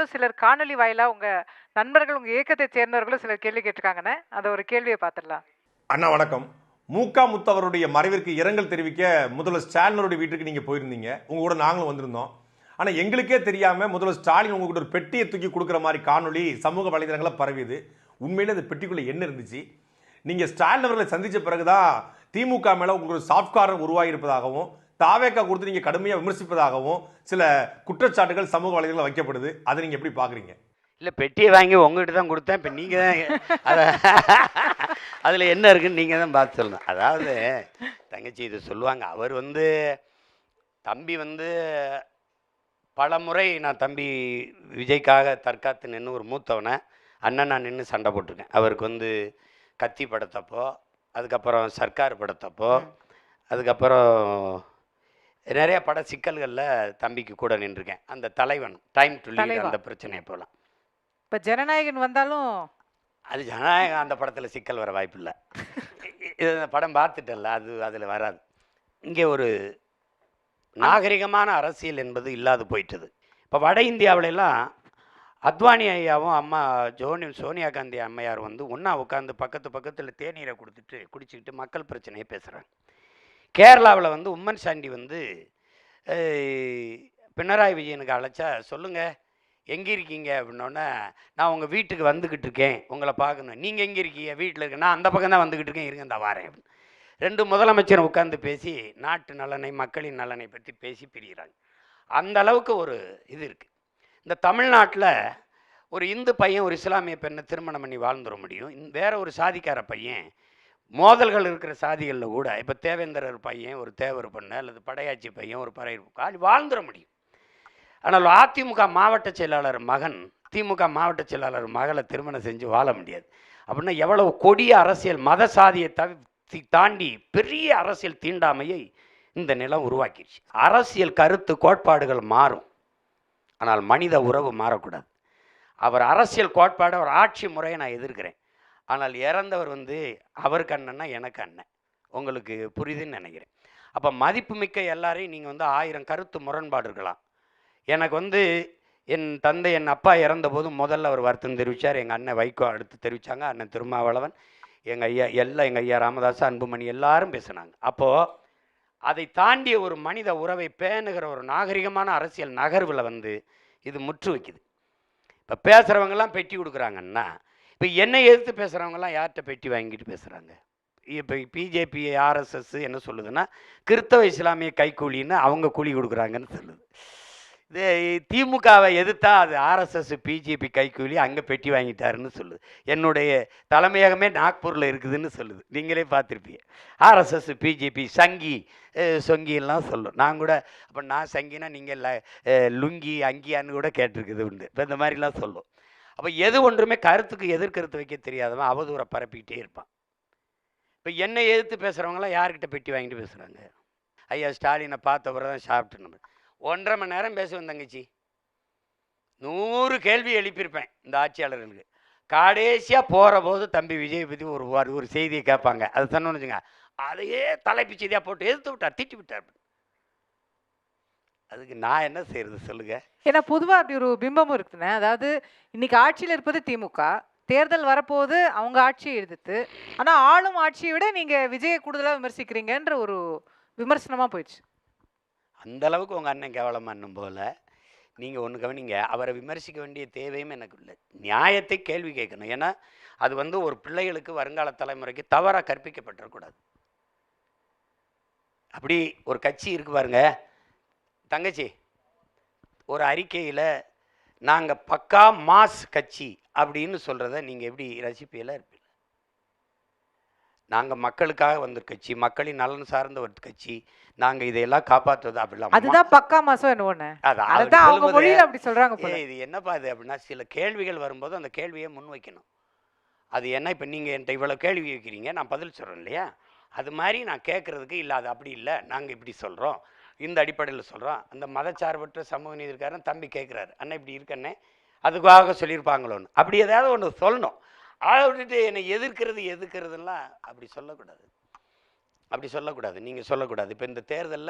இருந்தும் சிலர் காணொலி வாயிலா உங்க நண்பர்கள் உங்க இயக்கத்தை சேர்ந்தவர்களும் சிலர் கேள்வி கேட்டிருக்காங்கண்ணே அதை ஒரு கேள்வியை பார்த்துடலாம். அண்ணா வணக்கம். மூக்கா முத்தவருடைய மறைவிற்கு இரங்கல் தெரிவிக்க முதல்வர் ஸ்டாலினருடைய வீட்டுக்கு நீங்க போயிருந்தீங்க. உங்க கூட நாங்களும் வந்திருந்தோம். ஆனா எங்களுக்கே தெரியாம முதல்வர் ஸ்டாலின் உங்ககிட்ட ஒரு பெட்டியை தூக்கி கொடுக்குற மாதிரி காணொலி சமூக வலைதளங்களை பரவியது. உண்மையிலே அந்த பெட்டிக்குள்ள என்ன இருந்துச்சு? நீங்க ஸ்டாலின் அவர்களை சந்திச்ச பிறகுதான் திமுக மேல உங்களுக்கு ஒரு சாஃப்ட் உருவாகி இருப்பதாகவும் தாவேக்கா கொடுத்து நீங்க கடுமையா விமர்சிப்பதாகவும் சில குற்றச்சாட்டுகள் சமூக வலைதளங்கள் வைக்கப்படுது. அதை நீங்க எப்படி பாக்குறீங்க? இல்லை பெட்டியை வாங்கி உங்ககிட்ட தான் கொடுத்தேன். இப்போ நீங்கள் தான் அதை அதில் என்ன இருக்குன்னு நீங்கள் தான் பார்த்து சொல்லணும். அதாவது தங்கச்சி இது சொல்லுவாங்க. அவர் வந்து தம்பி வந்து பல முறை நான் தம்பி விஜய்க்காக தற்காத்து நின்று ஒரு மூத்தவனை அண்ணன் நான் நின்று சண்டை போட்டிருக்கேன். அவருக்கு வந்து கத்தி படத்தப்போ அதுக்கப்புறம் சர்க்கார் படத்தப்போ அதுக்கப்புறம் நிறைய பட சிக்கல்களில் தம்பிக்கு கூட நின்றுருக்கேன். அந்த தலைவன் டைம் டு லீட். அந்த பிரச்சனையை போலாம். இப்ப ஜனநாயகன் வந்தாலும் அது ஜனநாயகம் அந்த படத்தில் சிக்கல் வர வாய்ப்பில்லை. இது அந்த படம் பார்த்துட்டல அது அதில் வராது. இங்கே ஒரு நாகரிகமான அரசியல் என்பது இல்லாது போயிட்டது. இப்போ வட இந்தியாவிலலாம் அத்வானி ஐயாவும் அம்மா ஜோனி சோனியா காந்தி அம்மையார் வந்து ஒன்றா உட்காந்து பக்கத்து பக்கத்தில் தேநீரை கொடுத்துட்டு குடிச்சிக்கிட்டு மக்கள் பிரச்சனையை பேசுகிறாங்க கேரளாவில் வந்து உம்மன் சாண்டி வந்து பினராயி விஜயனுக்கு அழைச்சா சொல்லுங்கள் எங்கே இருக்கீங்க? அப்படின்னோடனே நான் உங்கள் வீட்டுக்கு வந்துக்கிட்டு இருக்கேன். உங்களை பார்க்கணும் நீங்கள் எங்கே இருக்கீங்க? வீட்டில் இருக்க நான் அந்த பக்கம் தான் வந்துக்கிட்டு இருக்கேன். இருங்க இந்த வாரேன். அப்படின்னு. ரெண்டு முதலமைச்சரும் உட்காந்து பேசி நாட்டு நலனை மக்களின் நலனை பற்றி பேசி பிரிகிறாங்க. அந்த அளவுக்கு ஒரு இது இருக்குது இந்த தமிழ்நாட்டில் ஒரு இந்து பையன் ஒரு இஸ்லாமிய பெண்ணை திருமணம் பண்ணி வாழ்ந்துட முடியும். வேற ஒரு சாதிக்கார பையன் மோதல்கள் இருக்கிற சாதிகளில் கூட இப்போ தேவேந்திரர் பையன் ஒரு தேவர் பொண்ணு அல்லது படையாச்சி பையன் ஒரு பறை வாழ்ந்துட முடியும். ஆனால் அதிமுக மாவட்ட செயலாளர் மகன் திமுக மாவட்ட செயலாளர் மகளை திருமணம் செஞ்சு வாழ முடியாது. அப்படின்னா எவ்வளவு கொடிய அரசியல் மத சாதியை தவி தாண்டி பெரிய அரசியல் தீண்டாமையை இந்த நிலம் உருவாக்கிடுச்சு அரசியல் கருத்து கோட்பாடுகள் மாறும். ஆனால் மனித உறவு மாறக்கூடாது. அவர் அரசியல் கோட்பாடு அவர் ஆட்சி முறையை நான் எதிர்க்கிறேன். ஆனால் இறந்தவர் வந்து அவருக்கு அண்ணன்னா எனக்கு அண்ணன். உங்களுக்கு புரியுதுன்னு நினைக்கிறேன். அப்போ மதிப்புமிக்க எல்லாரையும் நீங்கள் வந்து ஆயிரம் கருத்து முரண்பாடு இருக்கலாம் எனக்கு வந்து என் தந்தை என் அப்பா இறந்தபோது முதல்ல அவர் வருத்தம் தெரிவித்தார் எங்கள் அண்ணன் வைகோ அடுத்து தெரிவித்தாங்க அண்ணன் திருமாவளவன் எங்கள் ஐயா எல்லாம் எங்கள் ஐயா ராமதாஸ் அன்புமணி எல்லாரும் பேசுனாங்க. அப்போது அதை தாண்டிய ஒரு மனித உறவை பேணுகிற ஒரு நாகரிகமான அரசியல் நகர்வில் வந்து இது முற்று வைக்குது இப்போ பேசுகிறவங்கெல்லாம் பெட்டி கொடுக்குறாங்கன்னா இப்போ என்னை எதிர்த்து பேசுகிறவங்கலாம் யார்கிட்ட பெட்டி வாங்கிட்டு பேசுகிறாங்க இப்போ பிஜேபி ஆர்எஸ்எஸ் என்ன சொல்லுதுன்னா கிறிஸ்தவ இஸ்லாமிய கைக்கூலின்னு அவங்க கூலி கொடுக்குறாங்கன்னு சொல்லுது. இது திமுகவை எதிர்த்தா அது ஆர்எஸ்எஸ் பிஜேபி கைக்கூலி அங்கே பெட்டி வாங்கிட்டாருன்னு சொல்லுது. என்னுடைய தலைமையகமே நாக்பூரில் இருக்குதுன்னு சொல்லுது. நீங்களே பார்த்துருப்பீங்க. ஆர்எஸ்எஸ் பிஜேபி சங்கி சொங்கியெல்லாம் சொல்லும். நான் கூட அப்போ நான் சங்கினா நீங்கள் ல லுங்கி அங்கியான்னு கூட கேட்டிருக்குது உண்டு. இப்போ இந்த மாதிரிலாம் சொல்லும். அப்போ எது ஒன்றுமே கருத்துக்கு எதிர்கருத்து வைக்க தெரியாதவன் அவதூறை பரப்பிக்கிட்டே இருப்பான். இப்போ என்னை எதிர்த்து பேசுகிறவங்களாம் யார்கிட்ட பெட்டி வாங்கிட்டு பேசுகிறாங்க ஐயா ஸ்டாலினை பார்த்தவரை தான் சாப்பிட்டு நம்ம. ஒன்றரை மணி நேரம் பேசுவேன் தங்கச்சி. நூறு கேள்வி எழுப்பியிருப்பேன் இந்த ஆட்சியாளர்களுக்கு. கடைசியாக போகிற போது தம்பி விஜய் பற்றி ஒரு ஒரு- செய்தியை கேட்பாங்க. அது சொன்னோன்னு வச்சுங்க அதையே தலைப்பு செய்தியாக போட்டு எதிர்த்து விட்டார் திட்டி விட்டார். அதுக்கு நான் என்ன செய்யறது சொல்லுங்க. ஏன்னா பொதுவா அப்படி ஒரு பிம்பமும் இருக்குண்ணே அதாவது இன்னைக்கு ஆட்சியில் இருப்பது திமுக. தேர்தல் வரப்போது அவங்க ஆட்சியை எதிர்த்து ஆனா ஆளும் ஆட்சியை விட நீங்க விஜயை கூடுதலா விமர்சிக்கிறீங்கன்ற ஒரு விமர்சனமா போயிடுச்சு. அந்த அளவுக்கு உங்கள் அண்ணன் கேவலமா இன்னும் போல நீங்கள் ஒன்று கவனிங்க. அவரை விமர்சிக்க வேண்டிய தேவையும் எனக்கு இல்லை. நியாயத்தை கேள்வி கேட்கணும். ஏன்னா அது வந்து ஒரு பிள்ளைகளுக்கு வருங்கால தலைமுறைக்கு தவறாக கற்பிக்கப்பட்டுறக்கூடாது. அப்படி ஒரு கட்சி இருக்கு பாருங்க. தங்கச்சி ஒரு அறிக்கையில் நாங்கள் பக்கா மாஸ் கட்சி அப்படின்னு சொல்கிறத நீங்கள் எப்படி ரசிப்பீல இருப்பீங்க? நாங்கள் மக்களுக்காக வந்த கட்சி மக்களின் நலன் சார்ந்த ஒரு கட்சி நாங்கள் இதையெல்லாம் காப்பாற்றுவது அப்படிலாம் அதுதான் பக்கா மாசம் அது அவர் அதுதான் அவங்க மொழியில அப்படி ஏய், இது என்னப்பா இது அப்படின்னா சில கேள்விகள் வரும்போது அந்த கேள்வியை முன்வைக்கணும். அது என்ன இப்போ நீங்கள் என்கிட்ட இவ்வளோ கேள்வி வைக்கிறீங்க நான் பதில் சொல்கிறேன் இல்லையா? அது மாதிரி நான் கேட்குறதுக்கு இல்லை அது அப்படி இல்லை நாங்கள் இப்படி சொல்கிறோம் இந்த அடிப்படையில் சொல்கிறோம் அந்த மதச்சார்பற்ற சமூக நீதிக்காரன் தம்பி கேட்குறாரு அண்ணன் இப்படி இருக்கண்ணே. அதுக்காக சொல்லியிருப்பாங்களோன்னு. அப்படி ஏதாவது ஒன்று சொல்லணும். அதை விட்டுட்டு என்னை எதிர்க்கிறது எதிர்க்கிறதுலாம் அப்படி சொல்லக்கூடாது. அப்படி சொல்லக்கூடாது. நீங்கள் சொல்லக்கூடாது. இப்போ இந்த தேர்தலில்